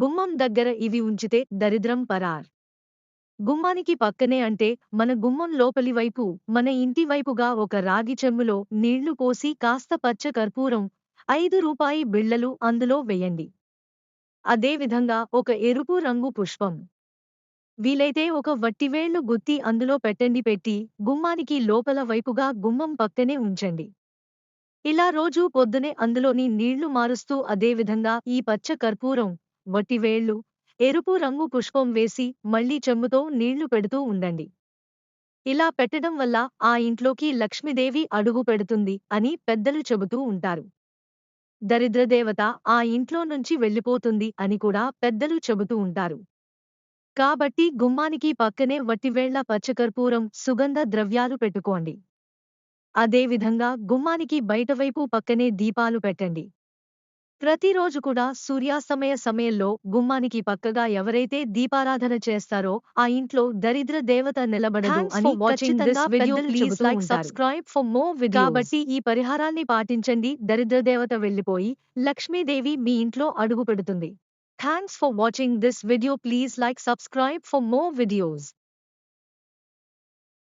గుమ్మం దగ్గర ఇవి ఉంచితే దరిద్రం పరార్. గుమ్మానికి పక్కనే అంటే మన గుమ్మం లోపలి వైపు మన ఇంటి వైపుగా ఒక రాగి చెమ్ములో నీళ్ళు పోసి కాస్త పచ్చ కర్పూరం ఐదు రూపాయి బిళ్ళలు అందులో వెయ్యండి అదేవిధంగా ఒక ఎరుపు రంగు పుష్పం. వీలైతే ఒక వట్టివేళ్ళు గుత్తి అందులో పెట్టండి పెట్టి గుమ్మానికి లోపల వైపుగా గుమ్మం పక్కనే ఉంచండి. ఇలా రోజూ పొద్దునే అందులోని నీళ్ళు మారుస్తూ అదేవిధంగా ఈ పచ్చ కర్పూరం వట్టివేళ్ళు ఎరుపు రంగు పుష్పం వేసి మళ్ళీ చెంబుతో నీళ్ళు పెడుతూ ఉండండి. ఇలా పెట్టడం వల్ల ఆ ఇంట్లోకి లక్ష్మీదేవి అడుగు పెడుతుంది అని పెద్దలు చెబుతూ ఉంటారు. దరిద్రదేవత ఆ ఇంట్లో నుంచి వెళ్ళిపోతుంది అని కూడా పెద్దలు చెబుతూ ఉంటారు. కాబట్టి గుమ్మానికి పక్కనే వట్టివేళ్ళ పచ్చకర్పూరం సుగంధ ద్రవ్యాలు పెట్టుకోండి. అదేవిధంగా గుమ్మానికి బయటవైపు పక్కనే దీపాలు పెట్టండి. ప్రతిరోజు కూడా సూర్యాస్తమయ సమయంలో గుమ్మానికి పక్కగా ఎవరైతే దీపారాధన చేస్తారో ఆ ఇంట్లో దరిద్ర దేవత నిలబడదు అని. కాబట్టి ఈ పరిహారాన్ని పాటించండి. దరిద్ర దేవత వెళ్ళిపోయి లక్ష్మీదేవి మీ ఇంట్లో అడుగు పెడుతుంది. Thanks for watching this video please like subscribe for more videos